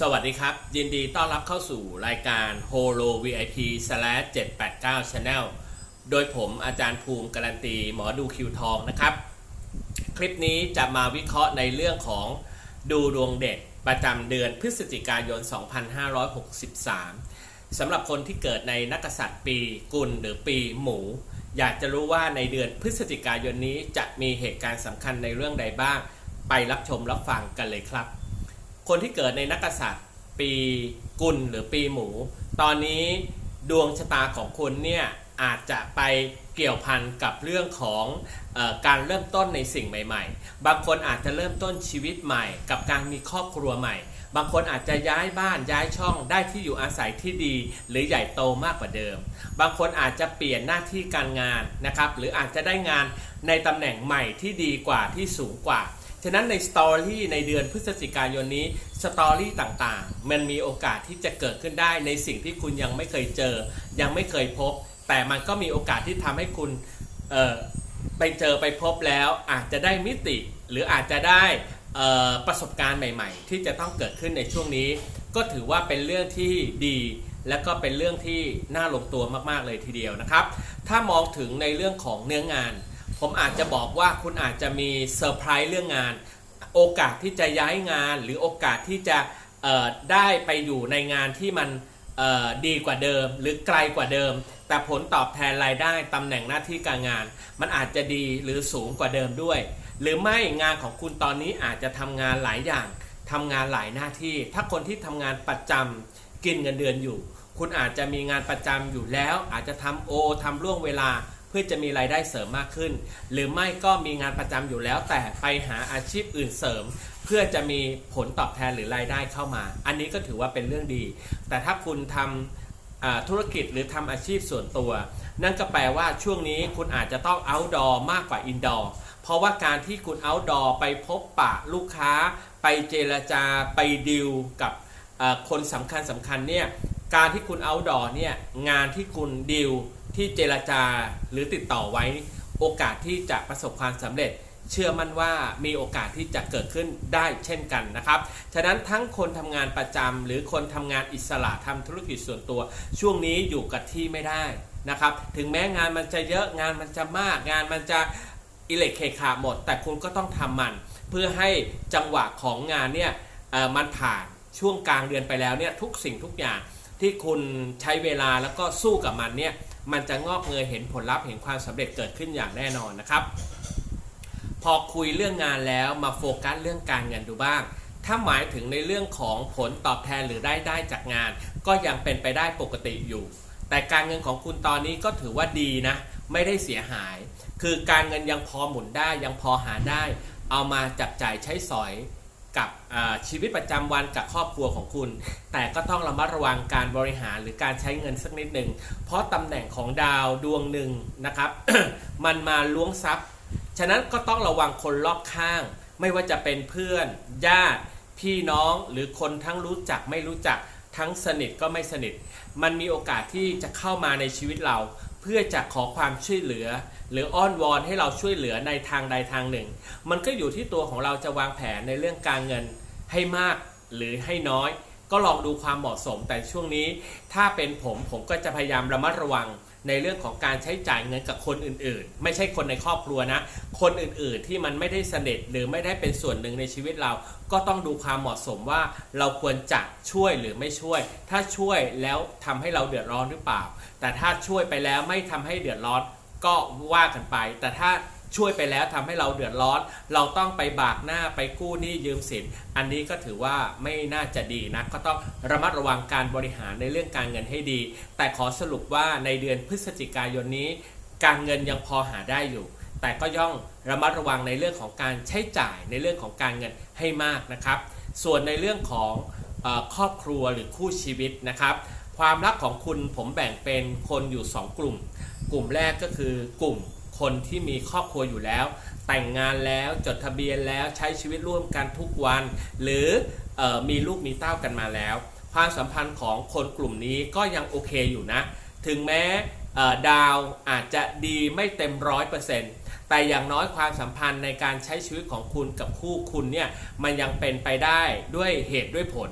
สวัสดีครับ ยินดีต้อนรับเข้าสู่รายการ Holo VIP 789 Channel โดยผมอาจารย์ภูมิการันตีหมอดูคิวทองนะครับ คลิปนี้จะมาวิเคราะห์ในเรื่องของดูดวงเด็กประจำเดือนพฤศจิกายน 2563 สำหรับคนที่เกิดในนักกษัตริย์ปีกุลหรือปีหมู อยากจะรู้ว่าในเดือนพฤศจิกายนนี้จะมีเหตุการณ์สำคัญในเรื่องใดบ้าง ไปรับชมรับฟังกันเลยครับ คนที่เกิดในนักษัตริย์ปีกุลหรือปีหมู ตอนนี้ดวงชะตาของคุณเนี่ยอาจจะไปเกี่ยวพันกับเรื่องของออการเริ่มต้นในสิ่งใหม่ ๆ บางคนอาจจะเริ่มต้นชีวิตใหม่ กับการมีครอบครัวใหม่ บางคนอาจจะย้ายบ้านย้ายช่องได้ที่อยู่อาศัยที่ดี หรือใหญ่โตมากกว่าเดิม บางคนอาจจะเปลี่ยนหน้าที่การงานนะครับ หรืออาจจะได้งานในตำแหน่งใหม่ที่ดีกว่าที่สูงกว่า ฉะนั้นในสตอรี่ในเดือนพฤศจิกายนนี้สตอรี่ต่างๆ มันมีโอกาสที่จะเกิดขึ้นได้ในสิ่งที่คุณยังไม่เคยเจอ ยังไม่เคยพบ แต่มันก็มีโอกาสที่ทำให้คุณไปเจอไปพบแล้วอาจจะได้มิติ หรืออาจจะได้ประสบการณ์ใหม่ ๆ ที่จะต้องเกิดขึ้นในช่วงนี้ ก็ถือว่าเป็นเรื่องที่ดี และก็เป็นเรื่องที่น่าลงตัวมากๆเลยทีเดียวนะครับ ถ้ามองถึงในเรื่องของเนื้องาน ผมอาจจะบอกว่าคุณอาจจะมีเซอร์ไพรส์เรื่องงาน โอกาสที่จะย้ายงาน หรือโอกาสที่จะได้ไปอยู่ในงานที่มันดีกว่าเดิม หรือไกลกว่าเดิม แต่ผลตอบแทนรายได้ตำแหน่งหน้าที่การงาน มันอาจจะดีหรือสูงกว่าเดิมด้วย หรือไม่งานของคุณตอนนี้อาจจะทำงานหลายอย่างทำงานหลายหน้าที่ ถ้าคนที่ทำงานประจำกินเงินเดือนอยู่ คุณอาจจะมีงานประจำอยู่แล้ว อาจจะทำโอทำล่วงเวลา พื่อจะมีรายได้เสริมมากขึ้น หรือไม่ก็มีงานประจำอยู่แล้ว แต่ไปหาอาชีพอื่นเสริม เพื่อจะมีผลตอบแทนหรือรายได้เข้ามา อันนี้ก็ถือว่าเป็นเรื่องดี แต่ถ้าคุณทำอ่าธุรกิจหรือทำอาชีพส่วนตัว นั่นก็แปลว่าช่วงนี้คุณอาจจะต้อง outdoor มากกว่า indoor เพราะว่าการที่คุณ outdoor ไปพบปะลูกค้า ไปเจรจาไปดิวกับคนสำคัญสำคัญเนี่ยการที่คุณ outdoor เนี่ยงานที่คุณดิว ที่เจรจาหรือติดต่อไว้ โอกาสที่จะประสบความสำเร็จ เชื่อมั่นว่ามีโอกาสที่จะเกิดขึ้นได้เช่นกันนะครับ ฉะนั้นทั้งคนทำงานประจำหรือคนทำงานอิสระทำธุรกิจส่วนตัว ช่วงนี้อยู่กับที่ไม่ได้นะครับ ถึงแม้งานมันจะเยอะงานมันจะมาก งานมันจะอิเล็กเคขาหมด แต่คุณก็ต้องทำมัน เพื่อให้จังหวะของงานเนี่ยมันผ่านช่วงกลางเดือนไปแล้วเนี่ยทุกสิ่งทุกอย่างที่คุณใช้เวลาแล้วก็สู้กับมันเนี่ย มันจะงอกเงยเห็นผลลัพธ์เห็นความสำเร็จเกิดขึ้นอย่างแน่นอนนะครับ พอคุยเรื่องงานแล้วมาโฟกัสเรื่องการเงินดูบ้าง ถ้าหมายถึงในเรื่องของผลตอบแทนหรือได้ได้จากงาน ก็ยังเป็นไปได้ปกติอยู่ แต่การเงินของคุณตอนนี้ก็ถือว่าดีนะ ไม่ได้เสียหาย คือการเงินยังพอหมุนได้ยังพอหาได้ เอามาจับจ่ายใช้สอย กับชีวิตประจำวันกับครอบครัวของคุณ แต่ก็ต้องระมัดระวังการบริหารหรือการใช้เงินสักนิดหนึ่ง เพราะตำแหน่งของดาวดวงหนึ่งนะครับ มันมาล้วงทรัพย์ ฉะนั้นก็ต้องระวังคนรอบข้าง ไม่ว่าจะเป็นเพื่อน ญาติ พี่น้องหรือคนทั้งรู้จักไม่รู้จักทั้งสนิทก็ไม่สนิท มันมีโอกาสที่จะเข้ามาในชีวิตเรา เพื่อจะขอความช่วยเหลือ หรืออ้อนวอนให้เราช่วยเหลือในทางใดทางหนึ่ง มันก็อยู่ที่ตัวของเราจะวางแผนในเรื่องการเงินให้มากหรือให้น้อย ก็ลองดูความเหมาะสมแต่ช่วงนี้ ถ้าเป็นผมผมก็จะพยายามระมัดระวังในเรื่องของการใช้จ่ายเงินกับคนอื่นๆ ไม่ใช่คนในครอบครัวนะ คนอื่นๆที่มันไม่ได้สนิทหรือไม่ได้เป็นส่วนหนึ่งในชีวิตเรา ก็ต้องดูความเหมาะสมว่าเราควรจะช่วยหรือไม่ช่วย ถ้าช่วยแล้วทำให้เราเดือดร้อนหรือเปล่า แต่ถ้าช่วยไปแล้วไม่ทำให้เดือดร้อนก็ว่ากันไป แต่ถ้าช่วยไปแล้วทำให้เราเดือดร้อน เราต้องไปบากหน้าไปกู้หนี้ยืมสิน อันนี้ก็ถือว่าไม่น่าจะดีนะ ก็ต้องระมัดระวังการบริหารในเรื่องการเงินให้ดี แต่ขอสรุปว่าในเดือนพฤศจิกายนนี้ การเงินยังพอหาได้อยู่ แต่ก็ย่องระมัดระวังในเรื่องของการใช้จ่ายในเรื่องของการเงินให้มากนะครับ ส่วนในเรื่องของครอบครัวหรือคู่ชีวิตนะครับ ความรักของคุณผมแบ่งเป็นคนอยู่ 2 กลุ่ม กลุ่มแรกก็คือกลุ่มคนที่มีครอบครัวอยู่แล้ว แต่งงานแล้วจดทะเบียนแล้วใช้ชีวิตร่วมกันทุกวัน หรือออมีลูกมีเต้ากันมาแล้ว ความสัมพันธ์ของคนกลุ่มนี้ก็ยังโอเคอยู่นะ ถึงแม้ดาวอาจจะดีไม่เต็มร้อยเปอร์เซ็นต์ แต่อย่างน้อยความสัมพันธ์ในการใช้ชีวิตของคุณกับคู่คุณเนี่ยมันยังเป็นไปได้ด้วยเหตุด้วยผล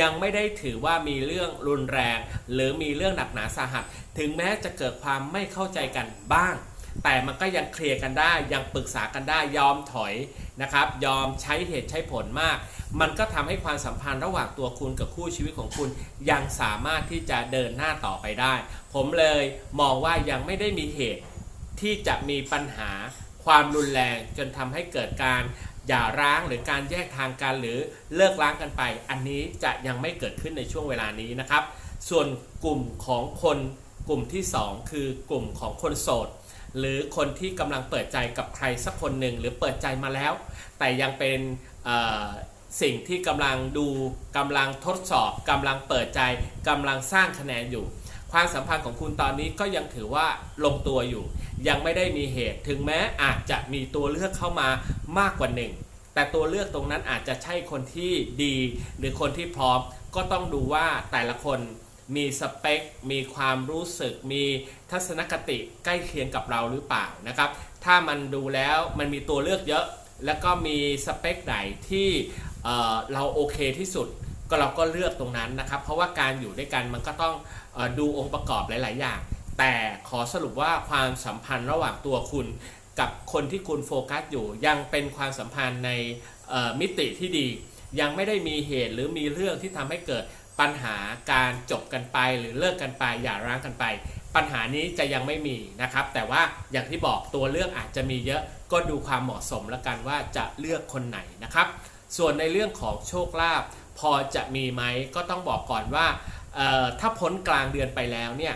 ยังไม่ได้ถือว่ามีเรื่องรุนแรง หรือมีเรื่องหนักหนาสาหัส ถึงแม้จะเกิดความไม่เข้าใจกันบ้าง แต่มันก็ยังเคลียร์กันได้ยังปรึกษากันได้ยอมถอยนะครับยอมใช้เหตุใช้ผลมากมันก็ทำให้ความสัมพันธ์ระหว่างตัวคุณกับคู่ชีวิตของคุณ ยังสามารถที่จะเดินหน้าต่อไปได้ ผมเลยมองว่ายังไม่ได้มีเหตุ ที่จะมีปัญหาความรุนแรงจนทำให้เกิดการหย่าร้างหรือการแยกทางกันหรือเลิกร้างกันไป อันนี้จะยังไม่เกิดขึ้นในช่วงเวลานี้นะครับ ส่วนกลุ่มของคนกลุ่มที่ 2 คือกลุ่มของคนโสด หรือคนที่กำลังเปิดใจกับใครสักคนหนึ่งหรือเปิดใจมาแล้ว แต่ยังเป็นสิ่งที่กำลังดูกำลังทดสอบกำลังเปิดใจกำลังสร้างคะแนนอยู่ ความสัมพันธ์ของคุณตอนนี้ก็ยังถือว่าลงตัวอยู่ ยังไม่ได้มีเหตุถึงแม้อาจจะมีตัวเลือกเข้ามามากกว่าหนึ่งแต่ตัวเลือกตรงนั้นอาจจะใช่คนที่ดี หรือคนที่พร้อมก็ต้องดูว่าแต่ละคนมีสเปค มีความรู้สึก มีทัศนคติใกล้เคียงกับเราหรือเปล่านะครับ ถ้ามันดูแล้วมันมีตัวเลือกเยอะ แล้วก็มีสเปคไหนที่เเราโอเคที่สุด ก็เราก็เลือกตรงนั้นนะครับ เพราะว่าการอยู่ด้วยกันมันก็ต้องอดูองค์ประกอบหลาย ๆ อย่าง แต่ขอสรุปว่าความสัมพันธ์ระหว่างตัวคุณ กับคนที่คุณโฟกัสอยู่ยังเป็นความสัมพันธ์ในมิติที่ดี ยังไม่ได้มีเหตุหรือมีเรื่องที่ทำให้เกิดปัญหาการจบกันไปหรือเลิกกันไปอย่าร้างกันไป ปัญหานี้จะยังไม่มีนะครับ แต่ว่าอย่างที่บอกตัวเลือกอาจจะมีเยอะก็ดูความเหมาะสมแล้วกันว่าจะเลือกคนไหนนะครับ ส่วนในเรื่องของโชคลาภ พอจะมีไหมก็ต้องบอกก่อนว่าถ้าพ้นกลางเดือนไปแล้วเนี่ย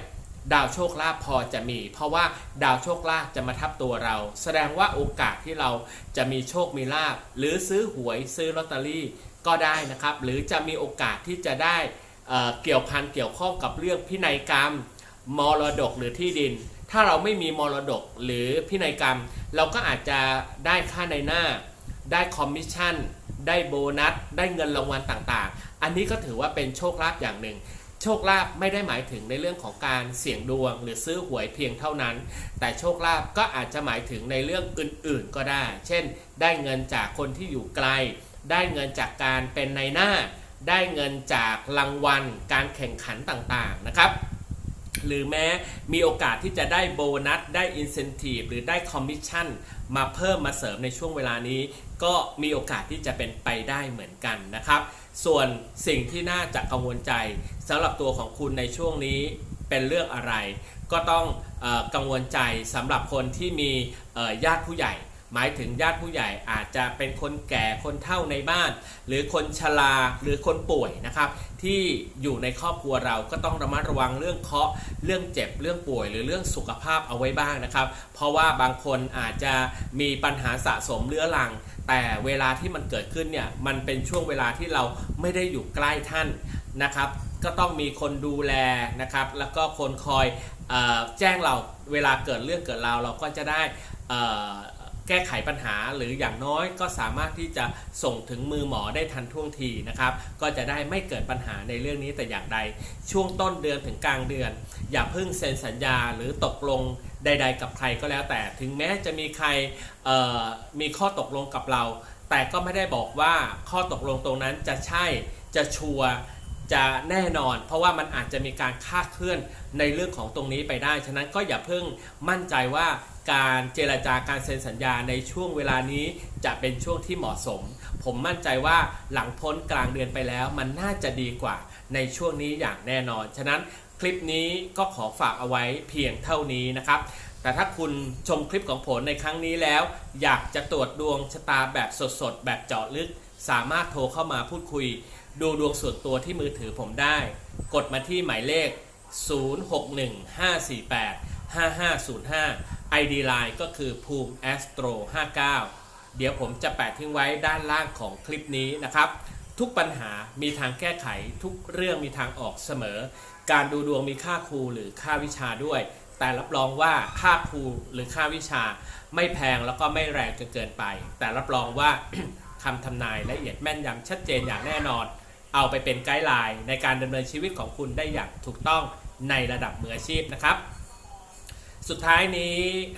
ดาวโชคลาภพอจะมี เพราะว่าดาวโชคลาภจะมาทับตัวเรา แสดงว่าโอกาสที่เราจะมีโชคมีลาภหรือซื้อหวยซื้อลอตเตอรี่ก็ได้นะครับ หรือจะมีโอกาสที่จะได้เเกี่ยวพันเกี่ยวข้องกับเรื่องพินัยกรรม มรดกหรือที่ดิน ถ้าเราไม่มีมรดกหรือพินัยกรรม เราก็อาจจะได้ค่าในหน้า ได้คอมมิชชั่น ได้โบนัส ได้เงินรางวัลต่างๆ อันนี้ก็ถือว่าเป็นโชคลาภอย่างหนึ่ง โชคลาภไม่ได้หมายถึงในเรื่องของการเสี่ยงดวง หรือซื้อหวยเพียงเท่านั้น แต่โชคลาภก็อาจจะหมายถึงในเรื่องอื่นๆก็ได้ เช่น ได้เงินจากคนที่อยู่ไกล ได้เงินจากการเป็นในหน้า ได้เงินจากรางวัล การแข่งขันต่างๆนะครับ หรือแม้มีโอกาสที่จะได้โบนัส ได้อินเซนティブหรือได้คอมมิชชั่นมาเพิ่มมาเสริมในช่วงเวลานี้ ก็มีโอกาสที่จะเป็นไปได้เหมือนกันนะครับ ส่วนสิ่งที่น่าจะกังวลใจสำหรับตัวของคุณในช่วงนี้เป็นเรื่องอะไร ก็ต้องอกังวลใจสำหรับคนที่มีญาติผู้ใหญ่ หมายถึงญาติผู้ใหญ่อาจจะเป็นคนแก่คนเฒ่าในบ้าน หรือคนชราหรือคนป่วยนะครับที่อยู่ในครอบครัวเราก็ต้องระมัดระวังเรื่องเคาะเรื่องเจ็บเรื่องป่วย หรือเรื่องสุขภาพเอาไว้บ้างนะครับ เพราะว่าบางคนอาจจะมีปัญหาสะสมเรื้อรัง แต่เวลาที่มันเกิดขึ้นเนี่ยมันเป็นช่วงเวลาที่เราไม่ได้อยู่ใกล้ท่านนะครับก็ต้องมีคนดูแลนะครับ แล้วก็คนคอยอแจ้งเราเวลาเกิดเรื่องเกิดราวเราก็จะได้ แก้ไขปัญหาหรืออย่างน้อยก็สามารถที่จะส่งถึงมือหมอได้ทันท่วงทีนะครับ ก็จะได้ไม่เกิดปัญหาในเรื่องนี้แต่อย่างใด ช่วงต้นเดือนถึงกลางเดือน อย่าเพิ่งเซ็นสัญญาหรือตกลงใด ๆ กับใครก็แล้วแต่ ถึงแม้จะมีใครมีข้อตกลงกับเรา แต่ก็ไม่ได้บอกว่าข้อตกลงตรงนั้นจะใช่จะชัวร์จะแน่นอน เพราะว่ามันอาจจะมีการคาดเคลื่อนในเรื่องของตรงนี้ไปได้ ฉะนั้นก็อย่าเพิ่งมั่นใจว่า การเจรจาการเซ็นสัญญาในช่วงเวลานี้จะเป็นช่วงที่เหมาะสม ผมมั่นใจว่าหลังพ้นกลางเดือนไปแล้ว มันน่าจะดีกว่าในช่วงนี้อย่างแน่นอน ฉะนั้นคลิปนี้ก็ขอฝากเอาไว้เพียงเท่านี้นะครับแต่ถ้าคุณชมคลิปของผมในครั้งนี้แล้ว อยากจะตรวจดวงชะตาแบบสดๆ แบบเจาะลึก สามารถโทรเข้ามาพูดคุย ดูดวงส่วนตัวที่มือถือผมได้ กดมาที่หมายเลข 061548 5505 ID Line ก็คือภูมิ Astro 59 เดี๋ยวผมจะแปะทิ้งไว้ด้านล่างของคลิปนี้นะครับ ทุกปัญหามีทางแก้ไขทุกเรื่องมีทางออกเสมอ การดูดวงมีค่าครูหรือค่าวิชาด้วย แต่รับรองว่าค่าครูหรือค่าวิชา ไม่แพงแล้วก็ไม่แรงจนเกินไป แต่รับรองว่าคำทำนายละเอียดแม่นยำชัดเจนอย่างแน่นอน เอาไปเป็นไกด์ไลน์ในการดำเนินชีวิตของคุณได้อย่างถูกต้องในระดับมืออาชีพนะครับ สุดท้ายนี้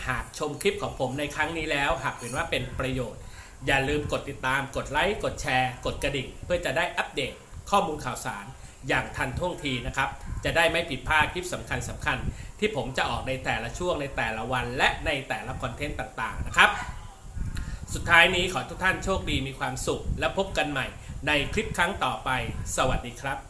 หากชมคลิปของผมในครั้งนี้แล้ว หากเห็นว่าเป็นประโยชน์ อย่าลืมกดติดตาม กดไลค์ กดแชร์ กดกระดิ่ง เพื่อจะได้อัปเดตข้อมูลข่าวสาร อย่างทันท่วงทีนะครับ จะได้ไม่ผิดพลาดคลิปสำคัญสำคัญ ที่ผมจะออกในแต่ละช่วงในแต่ละวัน และในแต่ละคอนเทนต์ต่างๆนะครับ สุดท้ายนี้ขอทุกท่านโชคดีมีความสุข และพบกันใหม่ในคลิปครั้งต่อไป สวัสดีครับ